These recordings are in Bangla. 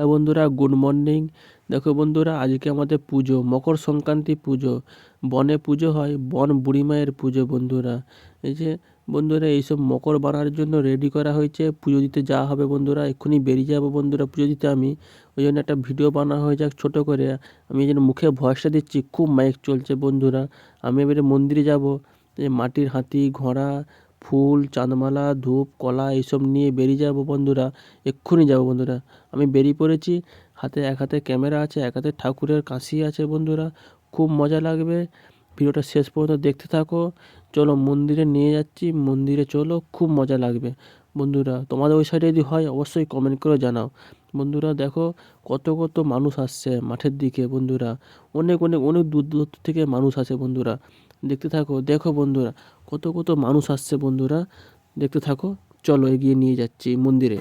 হ্যাঁ বন্ধুরা গুড মর্নিং দেখো বন্ধুরা, আজকে আমাদের পুজো, মকর সংক্রান্তি পুজো। বনে পুজো হয়, বন বুড়ি মায়ের পুজো বন্ধুরা। এই যে বন্ধুরা, এইসব মকর বানার জন্য রেডি করা হয়েছে। পুজো দিতে যাওয়া হবে বন্ধুরা, এক্ষুনি বেরিয়ে যাব বন্ধুরা পুজো দিতে আমি। ওই জন্য একটা ভিডিও বানা হয়ে যাক ছোটো করে। আমি এই জন্য মুখে ভয়েসটা দিচ্ছি, খুব মাইক চলছে বন্ধুরা। আমি এবারে মন্দিরে যাব মাটির হাতি, ঘোড়া ফুল, চাঁদমালা, ধূপ, কলা এইসব নিয়ে বেরিয়ে যাব বন্ধুরা। এক্ষুনি যাব বন্ধুরা। আমি বেরিয়ে পড়েছি। হাতে এক হাতে ক্যামেরা আছে, এক হাতে ঠাকুরের কাশি আছে বন্ধুরা। খুব মজা লাগবে। ভিডিওটা শেষ পর্যন্ত দেখতে থাকো। চলো মন্দিরে নিয়ে যাচ্ছি। মন্দিরে চলো, খুব মজা লাগবে। বন্ধুরা, তোমাদের ওই সাইডে যদি হয়, অবশ্যই কমেন্ট করে জানাও। বন্ধুরা, দেখো কত কত মানুষ আসছে মাঠের দিকে বন্ধুরা। অনেক অনেক অনেক দূর দূর থেকে মানুষ আসে বন্ধুরা। দেখতে থাকো। দেখো বন্ধুরা, কত কত মানুষ আসছে বন্ধুরা। দেখতে থাকো, চলো এগিয়ে নিয়ে যাচ্ছি মন্দিরে।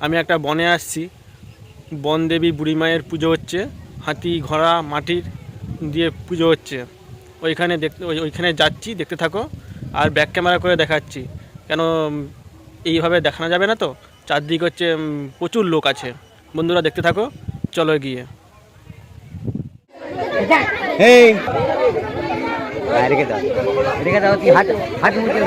আমি একটা বনে আসছি। বন দেবী বুড়ি মায়ের পুজো হচ্ছে। হাতি, ঘোড়া, মাটির দিয়ে পুজো হচ্ছে। ওইখানে দেখতে, ওই- ওইখানে যাচ্ছি, দেখতে থাকো। আর ব্যাক ক্যামেরা করে দেখাচ্ছি। কেন এইভাবে দেখানো যাবে না তো? চারদিক হচ্ছে প্রচুর লোক আছে। বন্ধুরা, দেখতে থাকো, চলো গিয়ে এই। হ্যাঁ, রেখে দাও রেখে দাও তুই হাত হাত মুখে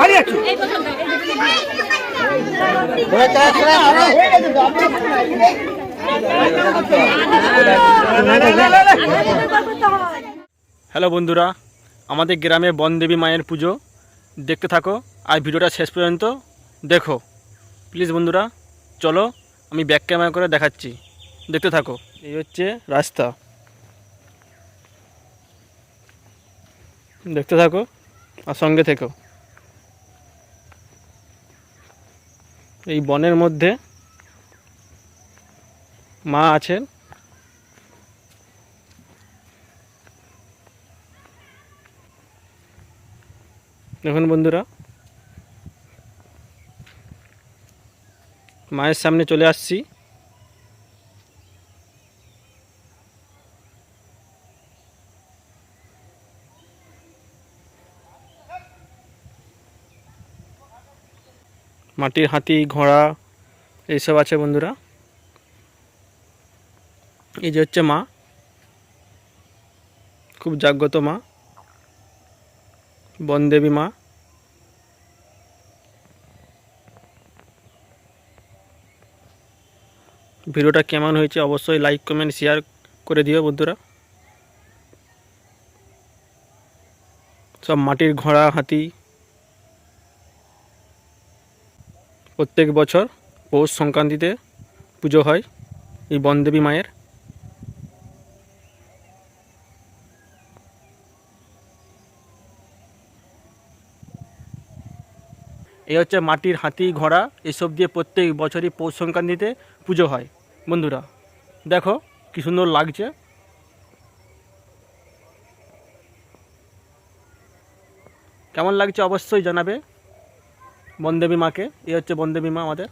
দিন হ্যালো বন্ধুরা, আমাদের গ্রামে বনদেবী মায়ের পুজো। দেখতে থাকো, আর ভিডিওটা শেষ পর্যন্ত দেখো। প্লিজ বন্ধুরা, চলো, আমি ব্যাক ক্যামেরা করে দেখাচ্ছি। দেখতে থাকো। এই হচ্ছে রাস্তা। দেখতে থাকো, আর সঙ্গে থেকো। এই বনের মধ্যে মা আছেন। দেখুন বন্ধুরা মায়ের সামনে চলে আসছি। মাটির হাতি, ঘোড়া, এইসব আছে বন্ধুরা। এই যে হচ্ছে মা। খুব জাগ্রত মা। বনদেবী মা। ভিডিওটা কেমন হয়েছে অবশ্যই লাইক কমেন্ট শেয়ার করে দিও বন্ধুরা। সব মাটির ঘোড়া, হাতি প্রত্যেক বছর পৌষ সংক্রান্তিতে পুজো হয় এই বনদেবী মায়ের। এই হচ্ছে মাটির হাতি, ঘোড়া, এসব দিয়ে প্রত্যেক বছরই পৌষ সংক্রান্তিতে পুজো হয়। বন্ধুরা, দেখো কি সুন্দর লাগছে। কেমন লাগছে অবশ্যই জানাবে। বনদেবী মাকে। এই হচ্ছে বনদেবী মা আমাদের।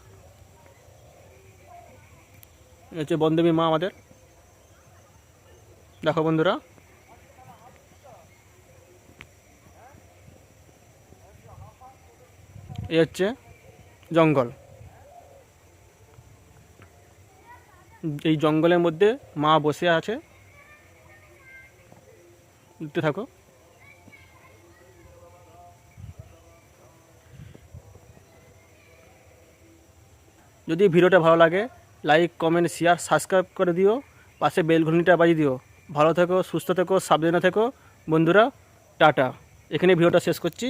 এই হচ্ছে বনদেবী মা আমাদের। দেখো বন্ধুরা। এই হচ্ছে জঙ্গল। এই জঙ্গলের মধ্যে মা বসে আছে। দেখতে থাকো। যদি ভিডিওটা ভালো লাগে লাইক কমেন্ট শেয়ার সাবস্ক্রাইব করে দিও। পাশে বেল বাজিয়ে দিও। ভালো থেকো, সুস্থ থেকো, সাবধানে থেকো। বন্ধুরা, টাটা। এখানে ভিডিওটা শেষ করছি।